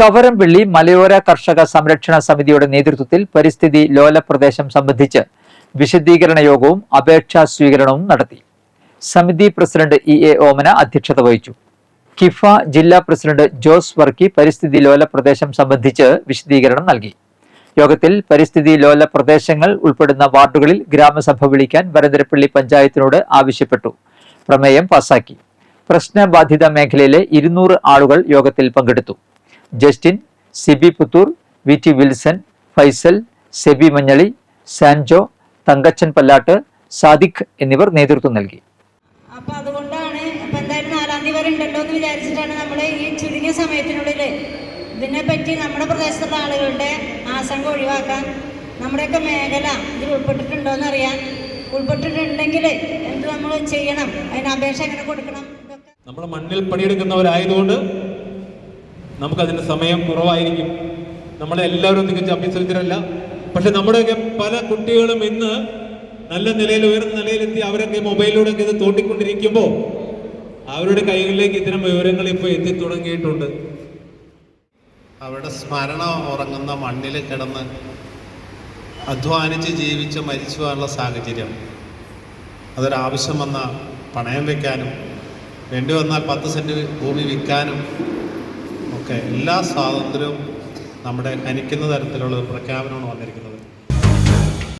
കവരംപള്ളി മലയോര കർഷക സംരക്ഷണ സമിതിയുടെ നേതൃത്വത്തിൽ പരിസ്ഥിതി ലോല പ്രദേശം സംബന്ധിച്ച് വിശദീകരണ യോഗവും അപേക്ഷാ സ്വീകരണവും നടത്തി. സമിതി പ്രസിഡന്റ് ഇ എ ഓമന അധ്യക്ഷത വഹിച്ചു. കിഫ ജില്ലാ പ്രസിഡന്റ് ജോസ് വർക്കി പരിസ്ഥിതി ലോല പ്രദേശം സംബന്ധിച്ച് വിശദീകരണം നൽകി. യോഗത്തിൽ പരിസ്ഥിതി ലോല പ്രദേശങ്ങൾ ഉൾപ്പെടുന്ന വാർഡുകളിൽ ഗ്രാമസഭ വിളിക്കാൻ വരന്തരപ്പള്ളി പഞ്ചായത്തിനോട് ആവശ്യപ്പെട്ടു. പ്രമേയം പാസാക്കി. പ്രശ്നബാധിത മേഖലയിലെ ഇരുന്നൂറ് ആളുകൾ യോഗത്തിൽ പങ്കെടുത്തു. Justin Sibi Puthur V T Wilson Faisal Sebi Manjali Sanjo Thankachan Pallatt Sadiq എന്നിവർ നേതൃത്വം നൽകി. അപ്പൊ അതുകൊണ്ടാണ് എന്തായാലും നാലാം തീയതി വരെ ഉണ്ടല്ലോ എന്ന് വിചാരിച്ചിട്ടാണ് നമ്മൾ ഈ ചുരുങ്ങിയ സമയത്തിനുള്ളിൽ ഇതിനെപ്പറ്റി നമ്മുടെ പ്രദേശത്തുള്ള ആളുകളുടെ ആശങ്ക ഒഴിവാക്കാൻ നമ്മുടെയൊക്കെ മേഖല ഇതിൽ ഉൾപ്പെട്ടിട്ടുണ്ടോ എന്ന് അറിയാൻ ഉൾപ്പെട്ടിട്ടുണ്ടെങ്കിൽ എന്ത് നമ്മൾ ചെയ്യണം? അതിന് അപേക്ഷ എങ്ങനെ കൊടുക്കണം? നമ്മൾ മണ്ണിൽ പണിയെടുക്കുന്നവരായതുകൊണ്ട് നമുക്കതിന് സമയം കുറവായിരിക്കും. നമ്മളെല്ലാവരും തികച്ച അഭ്യസരിതരല്ല പക്ഷെ നമ്മുടെയൊക്കെ പല കുട്ടികളും ഇന്ന് നല്ല നിലയിൽ ഉയർന്ന നിലയിലെത്തി അവരൊക്കെ മൊബൈലിലൂടെ ഇത് തോണ്ടിക്കൊണ്ടിരിക്കുമ്പോൾ അവരുടെ കൈകളിലേക്ക് ഇത്തരം വിവരങ്ങൾ ഇപ്പോൾ എത്തി തുടങ്ങിയിട്ടുണ്ട്. അവരുടെ സ്മരണ ഉറങ്ങുന്ന മണ്ണിൽ കിടന്ന് അധ്വാനിച്ച് ജീവിച്ച് മരിച്ചു പോകാനുള്ള സാഹചര്യം. അതൊരാവശ്യം വന്നാൽ പണയം വെക്കാനും വേണ്ടി വന്നാൽ പത്ത് സെന്റ് ഭൂമി വിൽക്കാനും ഒക്കെ എല്ലാ സ്വാതന്ത്ര്യവും നമ്മുടെ ഹനിക്കുന്ന തരത്തിലുള്ള പ്രഖ്യാപനമാണ് വന്നിരിക്കുന്നത്.